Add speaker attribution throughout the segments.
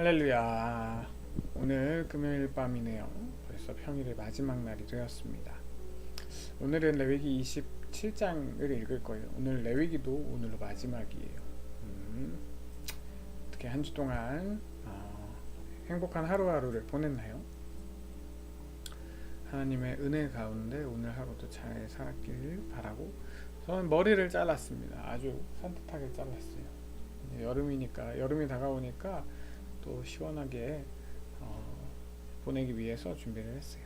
Speaker 1: 할렐루야. 오늘 금요일 밤이네요. 벌써 평일의 마지막 날이 되었습니다. 오늘은 레위기 27장을 읽을 거예요. 오늘 레위기도 오늘로 마지막이에요. 음, 어떻게 한 주 동안 어, 행복한 하루하루를 보냈나요? 하나님의 은혜 가운데 오늘 하루도 잘 살았길 바라고 저는 머리를 잘랐습니다. 아주 산뜻하게 잘랐어요. 여름이니까 여름이 다가오니까 또 시원하게 어, 보내기 위해서 준비를 했어요.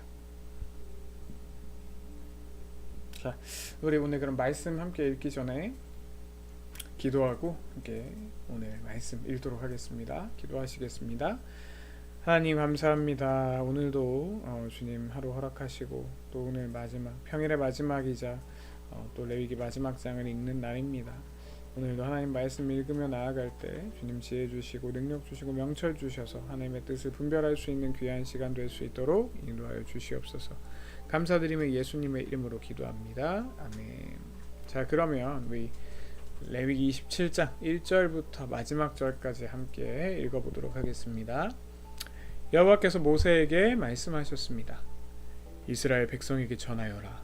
Speaker 1: 자, 우리 오늘 그럼 말씀 함께 읽기 전에 기도하고 함께 오늘 말씀 읽도록 하겠습니다. 기도하시겠습니다. 하나님 감사합니다. 오늘도 어, 주님 하루 허락하시고 또 오늘 마지막 평일의 마지막이자 어, 또 레위기 마지막 장을 읽는 날입니다. 오늘도 하나님 말씀 읽으며 나아갈 때 주님 지혜 주시고 능력 주시고 명철 주셔서 하나님의 뜻을 분별할 수 있는 귀한 시간 될 수 있도록 인도하여 주시옵소서. 감사드리며 예수님의 이름으로 기도합니다. 아멘. 자 그러면 우리 레위기 27장 1절부터 마지막 절까지 함께 읽어 보도록 하겠습니다. 여호와께서 모세에게 말씀하셨습니다. 이스라엘 백성에게 전하여라.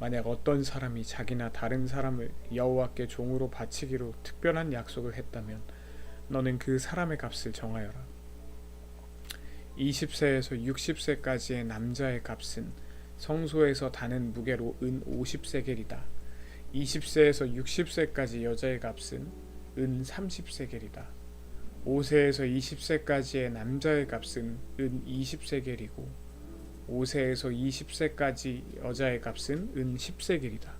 Speaker 1: 만약 어떤 사람이 자기나 다른 사람을 여호와께 종으로 바치기로 특별한 약속을 했다면 너는 그 사람의 값을 정하여라. 20세에서 60세까지의 남자의 값은 성소에서 다는 무게로 은 50세겔이다. 20세에서 60세까지 여자의 값은 은 30세겔이다. 5세에서 20세까지의 남자의 값은 은 20세겔이고 5세에서 20세까지 여자의 값은 은 10세겔이다.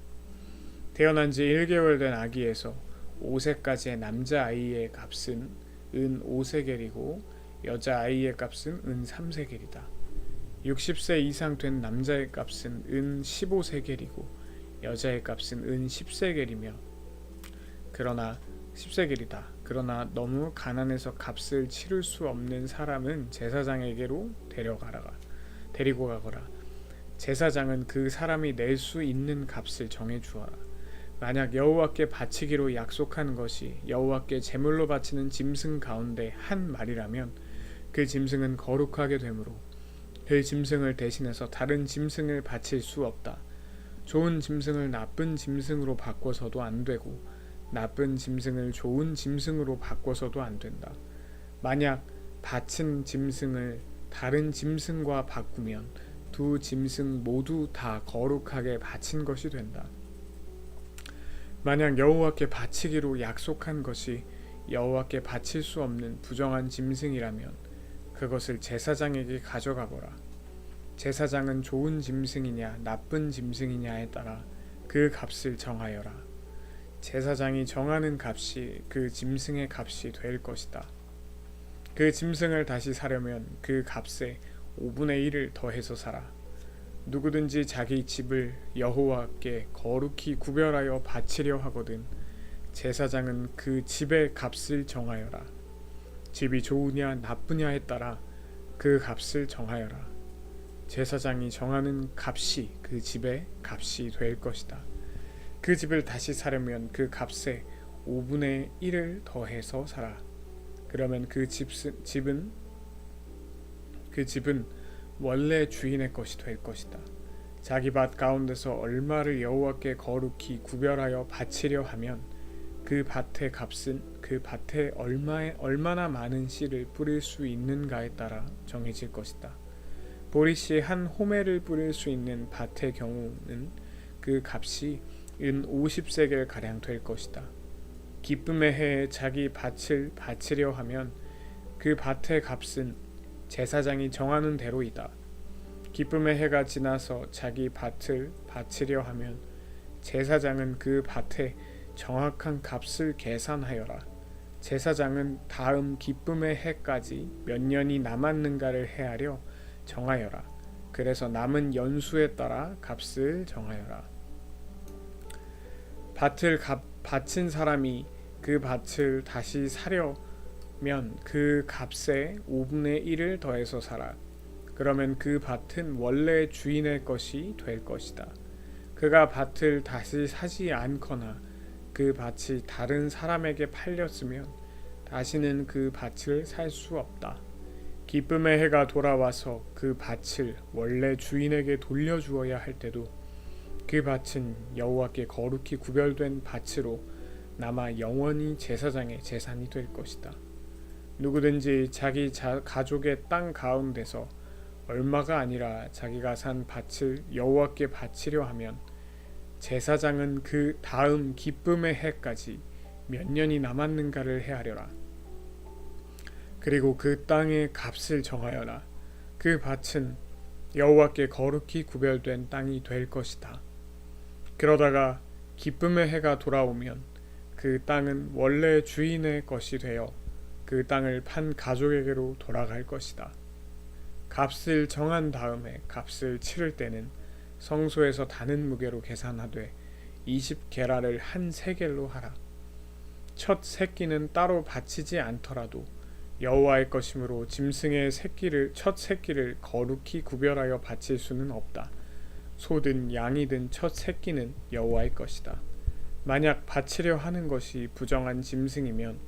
Speaker 1: 태어난 지 1개월 된 아기에서 5세까지의 남자 아이의 값은 은 5세겔이고 여자 아이의 값은 은 3세겔이다. 60세 이상 된 남자의 값은 은 15세겔이고 여자의 값은 은 10세겔이며 그러나 10세겔이다. 그러나 너무 가난해서 값을 치를 수 없는 사람은 제사장에게로 데려가라. 데리고 가거라. 제사장은 그 사람이 낼 수 있는 값을 정해 주어라. 만약 여호와께 바치기로 약속한 것이 여호와께 제물로 바치는 짐승 가운데 한 마리라면 그 짐승은 거룩하게 되므로 그 짐승을 대신해서 다른 짐승을 바칠 수 없다. 좋은 짐승을 나쁜 짐승으로 바꿔서도 안 되고 나쁜 짐승을 좋은 짐승으로 바꿔서도 안 된다. 만약 바친 짐승을 다른 짐승과 바꾸면 두 짐승 모두 다 거룩하게 바친 것이 된다. 만약 여호와께 바치기로 약속한 것이 여호와께 바칠 수 없는 부정한 짐승이라면 그것을 제사장에게 가져가 보라. 제사장은 좋은 짐승이냐 나쁜 짐승이냐에 따라 그 값을 정하여라. 제사장이 정하는 값이 그 짐승의 값이 될 것이다. 그 짐승을 다시 사려면 그 값에 5분의 1을 더해서 사라. 누구든지 자기 집을 여호와께 거룩히 구별하여 바치려 하거든 제사장은 그 집의 값을 정하여라. 집이 좋으냐 나쁘냐에 따라 그 값을 정하여라. 제사장이 정하는 값이 그 집의 값이 될 것이다. 그 집을 다시 사려면 그 값에 5분의 1을 더해서 사라. 그러면 그 집, 집은 그 집은 원래 주인의 것이 될 것이다. 자기 밭 가운데서 얼마를 여호와께 거룩히 구별하여 바치려 하면 그 밭의 값은 그 밭에 얼마에 얼마나 많은 씨를 뿌릴 수 있는가에 따라 정해질 것이다. 보리 씨 한 호멜을 뿌릴 수 있는 밭의 경우는 그 값이 은 50세겔 가량 될 것이다. 기쁨의 해에 자기 밭을 바치려 하면 그 밭의 값은 제사장이 정하는 대로이다. 기쁨의 해가 지나서 자기 밭을 바치려 하면 제사장은 그 밭의 정확한 값을 계산하여라. 제사장은 다음 기쁨의 해까지 몇 년이 남았는가를 헤아려 정하여라. 그래서 남은 연수에 따라 값을 정하여라. 밭을 값, 바친 사람이 그 밭을 다시 사려면 그 값에 5분의 1을 더해서 사라. 그러면 그 밭은 원래 주인의 것이 될 것이다. 그가 밭을 다시 사지 않거나 그 밭이 다른 사람에게 팔렸으면 다시는 그 밭을 살 수 없다. 기쁨의 해가 돌아와서 그 밭을 원래 주인에게 돌려주어야 할 때도 그 밭은 여호와께 거룩히 구별된 밭으로 남아 영원히 제사장의 재산이 될 것이다. 누구든지 자기 자, 가족의 땅 가운데서 얼마가 아니라 자기가 산 밭을 여호와께 바치려 하면 제사장은 그 다음 기쁨의 해까지 몇 년이 남았는가를 헤아려라. 그리고 그 땅의 값을 정하여라. 그 밭은 여호와께 거룩히 구별된 땅이 될 것이다. 그러다가 기쁨의 해가 돌아오면 그 땅은 원래 주인의 것이 되어 그 땅을 판 가족에게로 돌아갈 것이다. 값을 정한 다음에 값을 치를 때는 성소에서 다는 무게로 계산하되 20게라를 한 세겔로 하라. 첫 새끼는 따로 바치지 않더라도 여호와의 것이므로 짐승의 새끼를 첫 새끼를 거룩히 구별하여 바칠 수는 없다. 소든 양이든 첫 새끼는 여호와의 것이다. 만약 바치려 하는 것이 부정한 짐승이면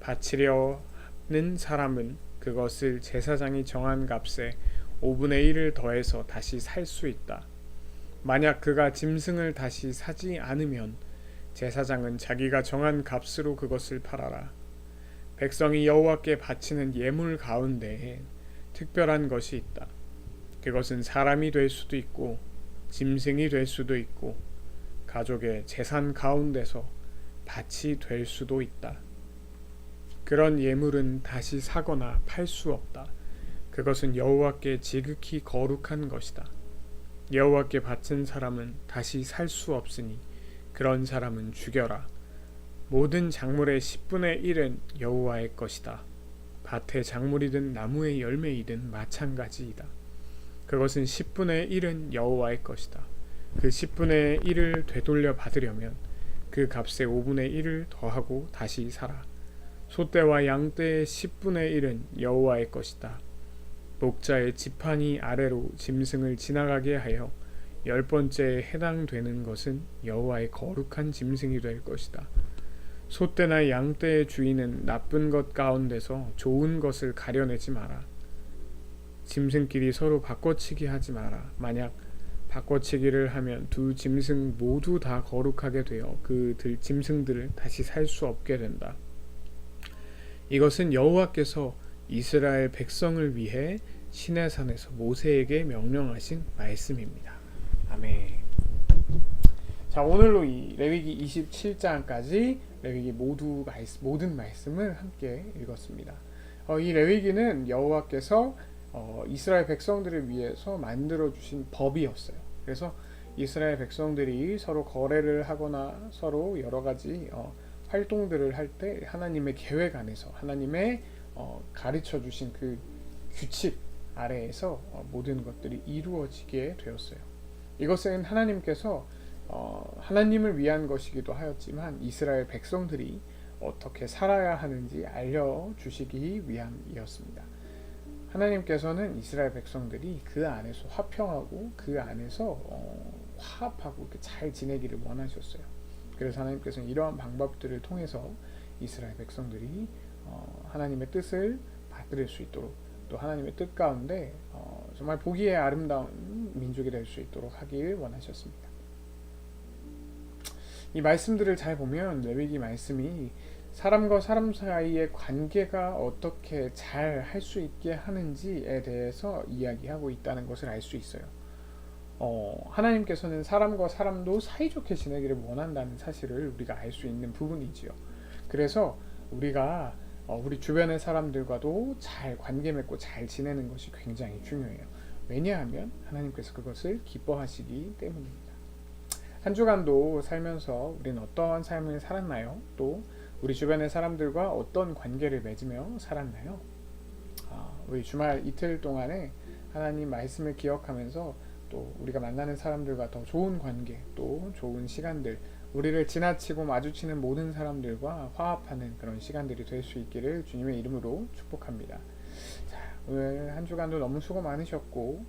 Speaker 1: 바치려 하는 사람은 그것을 제사장이 정한 값에 5분의 1을 더해서 다시 살 수 있다. 만약 그가 짐승을 다시 사지 않으면 제사장은 자기가 정한 값으로 그것을 팔아라. 백성이 여호와께 바치는 예물 가운데에 특별한 것이 있다. 그것은 사람이 될 수도 있고 짐승이 될 수도 있고 가족의 재산 가운데서 밭이 될 수도 있다. 그런 예물은 다시 사거나 팔 수 없다. 그것은 여호와께 지극히 거룩한 것이다. 여호와께 바친 사람은 다시 살 수 없으니 그런 사람은 죽여라. 모든 작물의 10분의 1은 여호와의 것이다. 밭의 작물이든 나무의 열매이든 마찬가지이다. 그것은 10분의 1은 여호와의 것이다. 그 10분의 1을 되돌려 받으려면 그 값의 5분의 1을 더하고 다시 사라. 소떼와 양떼의 10분의 1은 여호와의 것이다. 목자의 지팡이 아래로 짐승을 지나가게 하여 열 번째에 해당되는 것은 여호와의 거룩한 짐승이 될 것이다. 소떼나 양떼의 주인은 나쁜 것 가운데서 좋은 것을 가려내지 마라. 짐승끼리 서로 바꿔치기 하지 마라. 만약 바꿔치기를 하면 두 짐승 모두 다 거룩하게 되어 그 들 짐승들을 다시 살 수 없게 된다. 이것은 여호와께서 이스라엘 백성을 위해 시내산에서 모세에게 명령하신 말씀입니다. 아멘. 자 오늘로 이 레위기 27장까지 레위기 모두 말씀, 모든 말씀을 함께 읽었습니다. 어, 이 레위기는 여호와께서 어, 이스라엘 백성들을 위해서 만들어 주신 법이었어요. 그래서 이스라엘 백성들이 서로 거래를 하거나 서로 여러 가지 어, 활동들을 할 때 하나님의 계획 안에서 하나님의 어, 가르쳐 주신 그 규칙 아래에서 어, 모든 것들이 이루어지게 되었어요. 이것은 하나님께서 어, 하나님을 위한 것이기도 하였지만 이스라엘 백성들이 어떻게 살아야 하는지 알려주시기 위함이었습니다. 하나님께서는 이스라엘 백성들이 그 안에서 화평하고 그 안에서 어, 화합하고 잘 지내기를 원하셨어요. 그래서 하나님께서는 이러한 방법들을 통해서 이스라엘 백성들이 어, 하나님의 뜻을 받들 수 있도록 또 하나님의 뜻 가운데 어, 정말 보기에 아름다운 민족이 될 수 있도록 하길 원하셨습니다. 이 말씀들을 잘 보면 레위기 말씀이 사람과 사람 사이의 관계가 어떻게 잘 할 수 있게 하는지에 대해서 이야기하고 있다는 것을 알 수 있어요. 어, 하나님께서는 사람과 사람도 사이좋게 지내기를 원한다는 사실을 우리가 알 수 있는 부분이지요. 그래서 우리가 어, 우리 주변의 사람들과도 잘 관계 맺고 잘 지내는 것이 굉장히 중요해요. 왜냐하면 하나님께서 그것을 기뻐하시기 때문입니다. 한 주간도 살면서 우리는 어떠한 삶을 살았나요? 또 우리 주변의 사람들과 어떤 관계를 맺으며 살았나요? 아, 우리 주말 이틀 동안에 하나님 말씀을 기억하면서 또 우리가 만나는 사람들과 더 좋은 관계, 또 좋은 시간들, 우리를 지나치고 마주치는 모든 사람들과 화합하는 그런 시간들이 될 수 있기를 주님의 이름으로 축복합니다. 자, 오늘 한 주간도 너무 수고 많으셨고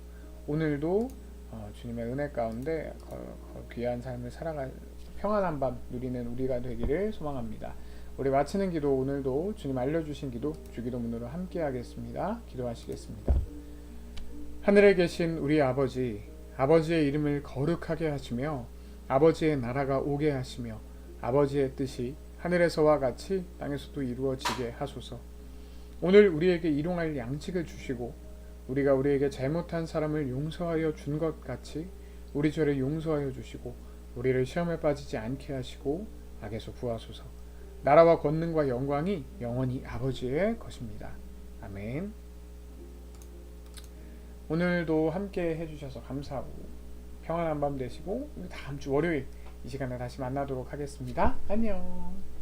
Speaker 1: 오늘도 어, 주님의 은혜 가운데 거, 거, 귀한 삶을 살아가 평안한 밤 누리는 우리가 되기를 소망합니다. 우리 마치는 기도 오늘도 주님 알려주신 기도 주기도문으로 함께 하겠습니다. 기도하시겠습니다. 하늘에 계신 우리 아버지, 아버지의 이름을 거룩하게 하시며 아버지의 나라가 오게 하시며 아버지의 뜻이 하늘에서와 같이 땅에서도 이루어지게 하소서. 오늘 우리에게 일용할 양식을 주시고 우리가 우리에게 잘못한 사람을 용서하여 준 것 같이 우리 죄를 용서하여 주시고 우리를 시험에 빠지지 않게 하시고 악에서 구하소서. 나라와 권능과 영광이 영원히 아버지의 것입니다. 아멘. 오늘도 함께 해주셔서 감사하고 평안한 밤 되시고 다음 주 월요일 이 시간에 다시 만나도록 하겠습니다. 안녕.